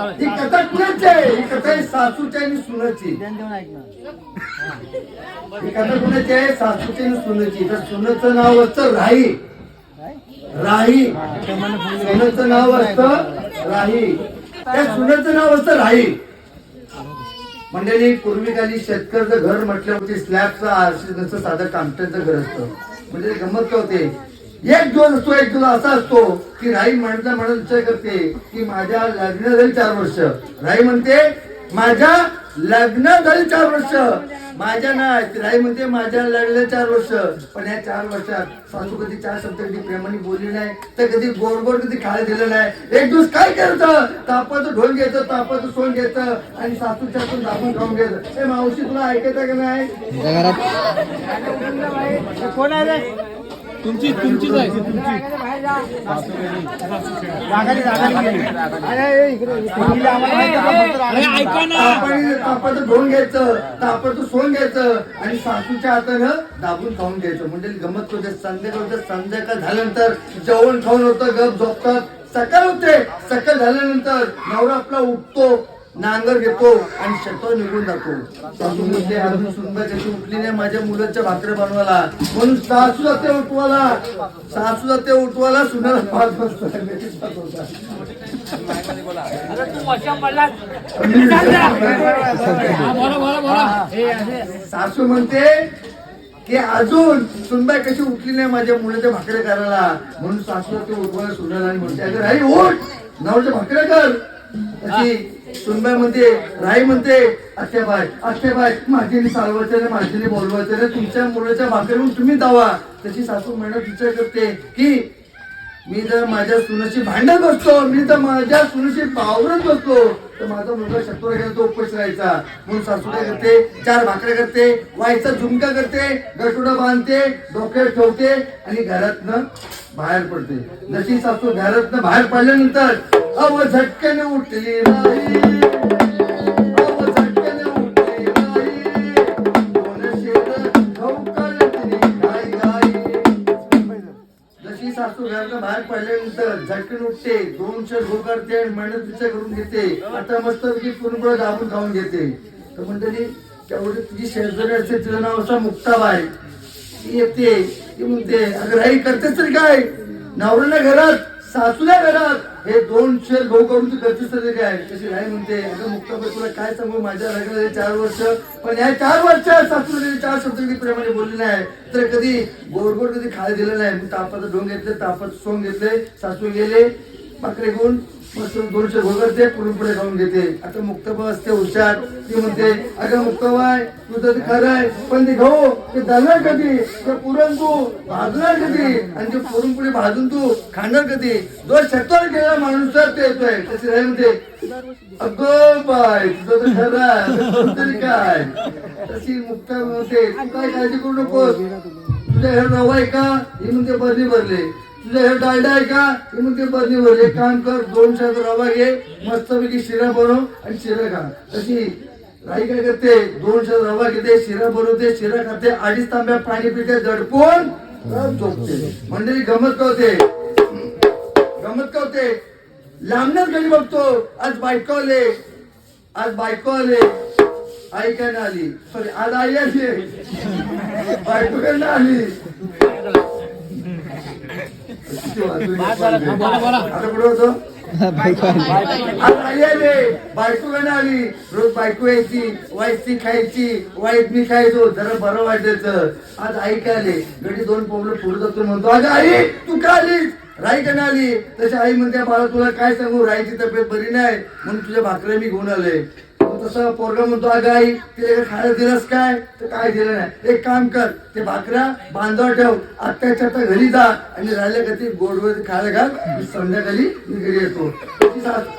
ही कथा कुणाची आहे. ही कथा आहे सासूची आणि सुनाची. ही कथा कुणाची आहे सासूची आणि सुनाची. तर सुनाचं नाव असतं राही. राही. सुनाचं नाव असतं राही. त्या सुनाचं नाव असतं राही. मंडळी पूर्वीकाली शेतकऱ्याचं घर म्हटल्यावरती स्लॅबचं आरशीचं साधं कामट्यांचं घर असतं. म्हणजे ते गंमत होते? एक दिवस असतो एक दिवस असा असतो की राई म्हणता म्हणत विचार करते की माझ्या लग्न झाली चार वर्ष. राई म्हणते माझ्या लग्न झाली चार वर्ष. माझ्या नाही. ती राई म्हणते माझ्या लग्न चार वर्ष. पण या चार वर्षात सासू कधी चार शब्द कधी प्रेमाने बोलली नाही तर कधी गोड गोड कधी खायला दिलं नाही. एक दिवस काय करायचं? तापाचं ढोल घ्यायचं तापाचं सोन घ्यायचं आणि सासूच्या हातून दाबून खाऊन घ्यायचं. ए मावशी तुला ऐकायचं का नाही? कोण आहे रे? तुमची तुमचीच आहे. ऐका ना. तापाचं ढोल घ्यायचं तापाचं सोन घ्यायचं. आणि सासूच्या हातानं दाबून खाऊन घ्यायचं. म्हणजे गमत होते संध्याकाळ होते संध्याकाळ झाल्यानंतर जेवण खाऊन होतं गप झोपतात. सकाळ होते. सकाळ झाल्यानंतर नवरा आपला उठतो. नांगर घेतो आणि शेतात निघून जातो. सासू म्हणते अजून सुंदर कशी उठली नाही माझ्या मुलाच्या भाकऱ्या बनवायला. म्हणून सासू जाते उठवाला सासू जाते उठवाला सुनाला पाच वाजता अरे सासू म्हणते की अजून सुनबाई कशी उठली नाही माझ्या मुलाच्या भाकऱ्या करायला? म्हणून सासू ते उठवायला सुनाला आणि म्हणते अगं राई उठ. नवरच्या भाकऱ्या कर. तशी सुनबाई म्हणते राई म्हणते अत्याबाई अत्याबाई माझीने चालवायचं रे माझीने बोलवायचं नाही तुमच्या मुलाच्या भाकरीहून तुम्ही दावा तशी सासू म्हणत विचार करते की मी जर माझ्या सुनाशी भांडत बसतो मी तर माझ्या सुनाशी पावरत बसतो तर माझा मुलगा शत्रू गेला तो उपवास राहायचा. म्हणून सासू काय करते चार भाकऱ्या करते वाईचा झुमका करते गटुडा बांधते डोक्यात ठेवते आणि घरातनं बाहेर पडते. जशी सासू घरातनं बाहेर पडल्यानंतर अव झटक्याने उठली जशी बाहेर पडल्यानंतर झटकन उठते दोन शर गो करते आणि मेहनत विचार करून घेते आता मस्त पैकी पुरणपोळ्या दाबून खाऊन घेते. तर मंडळी त्यामुळे तुझी शेजारी असते तिचं नाव असं मुक्ताबाई ती येते ती म्हणते अगं राही करतेच तरी काय? नवऱ्याला घरात सासूला घरात हे दोन शेर करून तू करतेस तरी काय तशी नाही म्हणते? अगं मुक्ताबाई तुला काय सांगू? माझ्या लग्नाचे चार वर्ष. पण या चार वर्षात सासूला चार शब्द कधी प्रेमाने बोलले नाही. तर कधी गोड कधी खायला दिलं नाही. तापाचं ढोंग घेतलं तापाचं सोंग घेतले. सासू गेले पाकडे घेऊन मस्त दोनशे घोगरते पुढे खाऊन घेते. आता मुक्त असते हुशार ती म्हणते अगं मुक्ताबाई तुझं खरं आहे पण ते खाऊ ते दलणार कधी? ते पुरण तू भाजणार कधी? आणि ते पुरणपुढे भाजून तू खाणार कधी? जो शेतात गेला माणूस तर ते येतोय तशी राही म्हणते अगं बाय तुझं तर खरं आहे तरी काय? तशी मुक्त म्हणते तू काय काळजी करू नकोस. तुझ्या घर नवा आहे का? ही म्हणते बरली भरले. तुझ्या घर डालडा आहे का? ही म्हणते बरणी भरले एक काम कर दोन शात रवा घे मस्तपैकी शिरा बनव आणि शिरा खा. तशी राई काय करते? दोन शात रवा घेते शिरा बनवते शिरा खाते अडीच तांब्या पाणी पिते दडपून झोपते. मंडळी गमत का गमत का लांबनच घरी बघतो. आज बायको आले. आज बायको आले. आई काय ना आली? सॉरी आज आई आली. बायको काय ना आली. बायको आली. रोज बायको यायची वाईट ती खायची वाईट मी खायचो. जरा बरं वाटायचं आज आई काय आले? गडी दोन पावलं पुढे जातो म्हणतो. अगं आई तू का आलीस? राई का आली? तशी आई म्हणते बाळा तुला काय सांगू? राईची तब्येत बरी नाही. म्हणून तुझ्या भाकऱ्या मी घेऊन आले तसं पोरगा म्हणतो अगं आई तिला खायला दिलंस काय? तर काय दिलं नाही. एक काम कर ते भाकऱ्या बांधव ठेव. आत्याच्या आता घरी जा आणि राहिल्या का ती गोडवर खायला घाल. मी संध्याकाळी मी घरी येतो.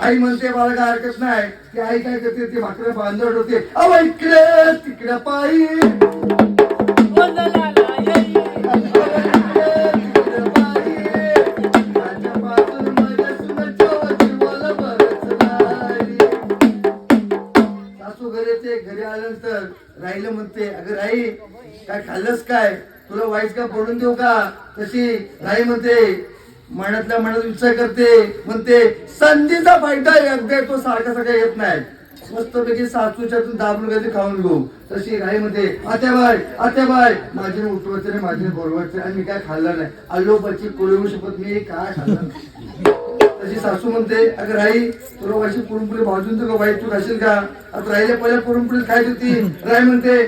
आई म्हणते मला काय हरकत नाही. ती आई काय करते ती भाकऱ्या बांधव ठेवते. अहो इकडे तिकडे पायी. राहिलं म्हणते अगं राई काय खाल्लंस काय? तुला वाईट का पडून देऊ का? तशी राई म्हणते मनातल्या मनात विचार करते. म्हणते संधीचा फायदा एकदा तो सारखा सारखा येत नाही. मस्तपैकी सासूच्यातून दाबून कधी खाऊन घेऊ. तशी राई म्हणते आत्याबाई आत्याबाई माझे उठवायचे रे माझे बोलवायचे आणि मी काय खाल्लं नाही. अल्लोपाची कोळी शपथ मी काय खाल्लं नाही. तशी सासू म्हणते अगं राई तुला वर्षी पुरणपुरी भाजून तुला वाईट तू खाशील का? आता राहिल्या पहिल्या पुरणपुरी खायची होती राई म्हणते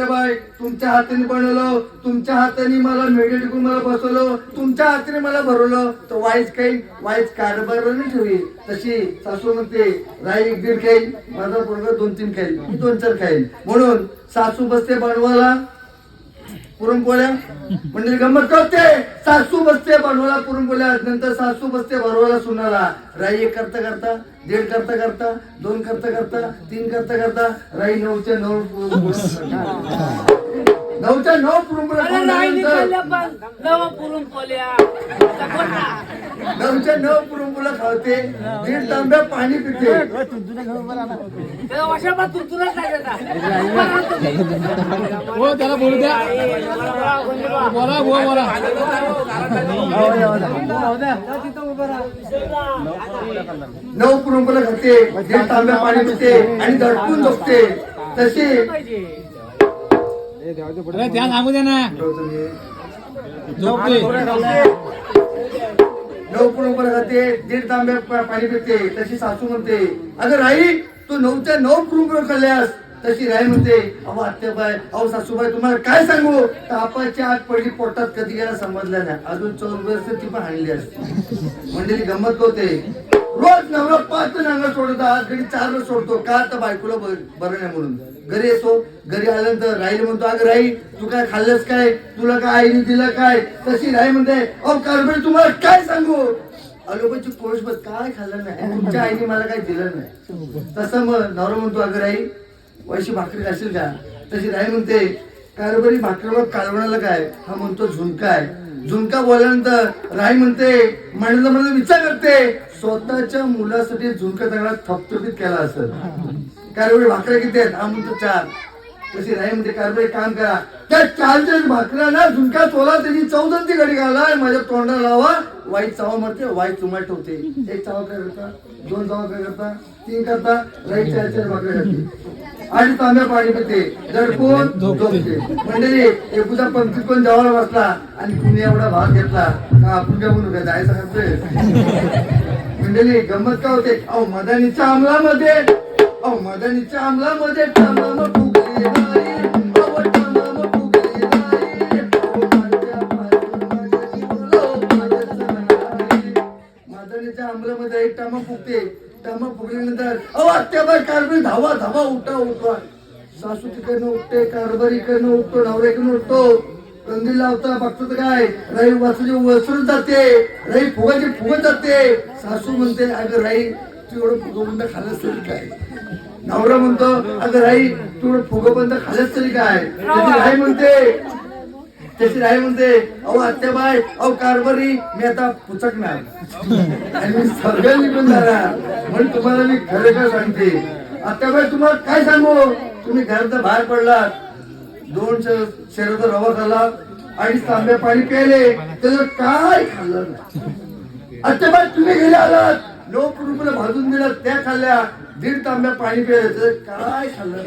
बाय तुमच्या हाताने बनवलं तुमच्या हाताने मला मेडल टिकून मला बसवलं तुमच्या हाताने मला भरवलं तर वाईच काही वाईच कारभार नाही ठेवी तशी सासू म्हणते राई एक दीड खाईल माझा पोरगा दोन तीन खाईल दोन चार खाईल. म्हणून सासू बसते बनवायला पुरणपोळ्या? म्हणजे गंमत करते. सासू बसते बनवायला पुरणपोळ्या नंतर सासू बसते भरवायला सुनाला. राई एक करता करता दीड करता करता दोन करता करता तीन करता करता राई नऊच्या नऊ. नऊच्या नऊ पुरणपोळ्या ना. नऊच्या नऊ पुरणपोळ्या खावते दीड तांब्या पाणी पिते. हो त्याला बोलू द्या. बोला बोला बोला. नऊ पुरणपोळ्या खाते दीड तांब्या पाणी पिते आणि दडपून झोपते. तशी अरे त्या सांगू द्या ना. झोपते. नऊ पुरणपोळ्या खाते दीड तांबे पाणी पिते तशी सासू म्हणते अगं राई तू नऊच्या नऊ पुरणपोळ्या खाल्ल्यास तशी राई म्हणते अहो आत्याबाई अहो सासूबाई तुम्हाला काय सांगू? तापाची आत पडली पोटात कधी गेला समजल्या नाही. अजून चौदा ती पण हाणली असते. मंडळी गंमत होते. रोज नवरा पाच नांगर सोडतात आज घरी चार सोडतो. का तर बायकोला ब- बरं नाही म्हणून? घरी येतो घरी आल्यानंतर राहील म्हणतो अगं राही तू काय खाल्लंस काय? तुला काय आईने दिलं काय? तशी राही म्हणते अहो कारबरी तुम्हाला काय सांगू? अलोबाची कोश बस काय खाल्लं नाही. तुमच्या आईने मला काय दिलं नाही. तसं मग नवरा म्हणतो अगं राई वैशी भाकरी खाशील का? तशी राई म्हणते कालोबरी भाकरी मग कालवणाला काय? हा म्हणतो झुणका आहे. झुणका बोलल्यानंतर राही म्हणते म्हणलं म्हणजे विचार करते. स्वतःच्या मुलासाठी झुणका चांगला थपथपीत केला असेल. कारबरी भाकऱ्या किती आहेत? हा म्हणतो चार. तशी राई म्हणते कारबरी काम करा. त्या चारच्या भाकऱ्या ना झुणका चोला त्यांनी चौदंती घडी घाला माझ्या तोंडाला लावा. वाईट चावा मारते वाईट चुमाट ठेवते. एक चावा काय करता? दोन चावा काय करता? तीन करता? राईट चार चार भाकऱ्या आणि तांब्या पाणी पिते. दडपून झोपते. मंडळी एकुदा पंक्तीत पण जवळ बसला आणि कुणी एवढा भाग घेतला. का आपण काय म्हणू काय जायचं खातोय? मंडळी गंमत का होते? अहो मदानीच्या अंमलामध्ये अहो मदानीच्या अंमलामध्ये अंमलामध्ये एक टामा फुगते टमा फुगल्यानंतर अहो आत्याबाई कारबरी धावा धावा उठा उठवा सासू तिकडनं उठते कारभार इकडनं उठतो नवरा इकडनं उठतो कंदील लावता बघतो तर काय राई वासूची वसरून जाते राई फुगाची फुगत जाते सासू म्हणते अगं राई तू एवढं फुगवून खाल्लंस काय नवरा म्हणतो अगं राई तू फुगबंद खाल्लंस तरी काय? त्याची राई म्हणते त्याची राई म्हणते अहो आत्याबाई अहो कारभारी मी आता पुचकणार आणि मी सगळं निघून जाणार. म्हणून तुम्हाला मी खरं काय सांगते. आत्याबाई तुम्हाला काय सांगू? तुम्ही घरात बाहेर पडलात. दोन शेराचा रवा खाल्ला अडीच तांब्या पाणी प्यायले त्याचं काय खाल्लं नाही. आत्याबाई तुम्ही गेले आलात. लोक रुपये भाजून दिला त्या खाल्ल्या दीड तांब्या पाणी प्यायले त्याचं काय खाल्लं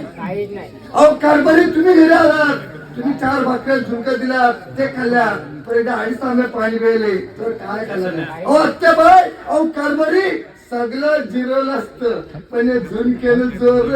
अहो कारभारी तुम्ही घरी आलात तुम्ही चार भाकऱ्या झुणका दिला ते खाल्ल्या पण एकदा अडीच तांब्या पाणी प्यायले तर काय खाल्लं नाही. अहो आत्याबाई अहो कारभारी सगळं जिरवलं असतं पण हे झुणकेनं जोर